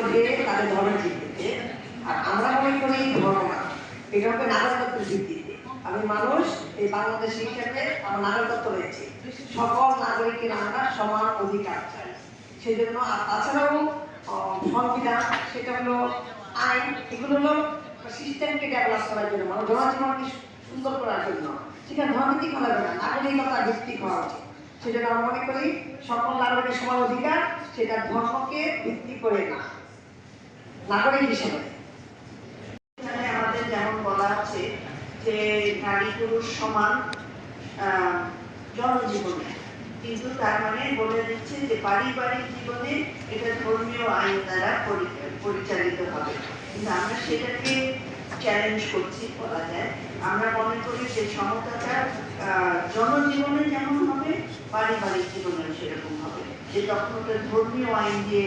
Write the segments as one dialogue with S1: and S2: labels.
S1: করবে তাদের ধর্মের ভিত্তিতে আর আমরা মনে করি ধর্ম না। এটা হবে নাগরিকত্বের ভিত্তিতে আমি মানুষ, এই বাংলাদেশ হিসেবে আমার নাগরিকত্ব রয়েছে। সকল নাগরিকের আমরা সমান অধিকার চাই। সেই জন্য আর তাছাড়াও সংবিধান, সেটা হলো আইন, এগুলো হলো সিস্টেমকে ডেভেলপ করার জন্য মানে জনজীবনকে সুন্দর করার জন্য। সেখানে ধর্মভিত্তিক হওয়া যাবে না, নাগরিকতা ভিত্তিক হওয়া উচিত। সেজন্য আমরা মনে করি, সকল নাগরিকের সমান অধিকার, সেটা ধর্মকে ভিত্তি করে না। নাগরিক হিসেবে
S2: আমাদের যেমন বলা আছে যে নারী পুরুষ সমান জনজীবনে। কিন্তু তার মানে বলে দিচ্ছে যে পারিবারিক জীবনে এটা ধর্মীয় আইন দ্বারা পরিচালিত হবে। কিন্তু আমরা সেটাকে চ্যালেঞ্জ করছি বলা যায়। আমরা মনে করি যে সমতাটা জনজীবনে যেমন হবে, পারিবারিক জীবনে সেরকম হবে। যে তখন ওটা ধর্মীয় আইন দিয়ে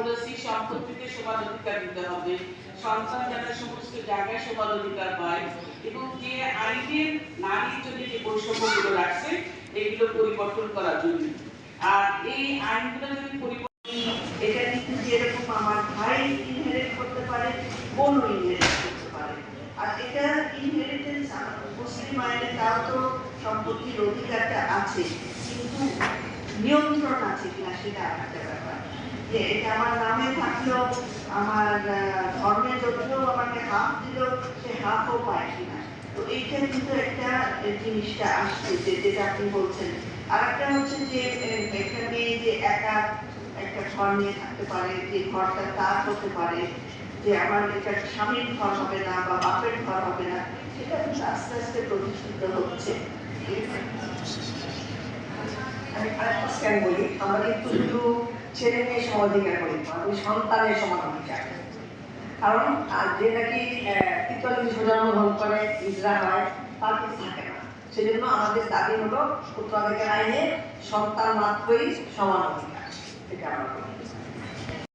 S3: সম্পত্তিতে সমান অধিকার দিতে হবে, সন্তান যাতে সমস্ত জায়গায় সমান অধিকার পায় এবং যে আইনের নারীর জন্য যে বৈষম্যগুলো রাখছে, এগুলো পরিবর্তন করা জরুরি আর এই আইনগুলো যদি পরিবর্তন
S2: এটা কিন্তু যেরকম আমার ভাই ইনহেরিট করতে পারে ইনহেরিট করতে পারে। আর এটা ইনহেরিটেন্স মুসলিম আইনে তাও তো সম্পত্তির অধিকারটা আছে, কিন্তু নিয়ন্ত্রণ আছে কিনা সেটা একটা ব্যাপার। যে এটা আমার নামে থাকলেও আমার ধর্মের লোকেও আমাকে হাফ দিল সে হাফও পায় কিনা। তো এইটা কিন্তু একটা জিনিসটা আসছে যে যেটা আপনি বলছেন। আর একটা হচ্ছে যে আহ, এখানে যে একা একটা ঘর নিয়ে থাকতে পারে যে ঘরটা তার হতে পারে যে আমার এটা স্বামীর ঘর হবে না বা বাপের ঘর হবে না সেটা কিন্তু আস্তে আস্তে প্রতিষ্ঠিত হচ্ছে।
S1: আমি আরেকটা স্ক্যান বলি আমরা কিন্তু ছেলে মেয়ে সমাধিকার করি আমি সন্তানের সমাধি চাই। কারণ যে নাকি পিতলের জন্মগ্রহণ করে ইজরা হয়, তার কিছু থাকে না। সেজন্য আমাদের দাবি হলো উত্তরাধিকার আইনে সন্তান মাত্রই সমান অধিকার এটা আমরা।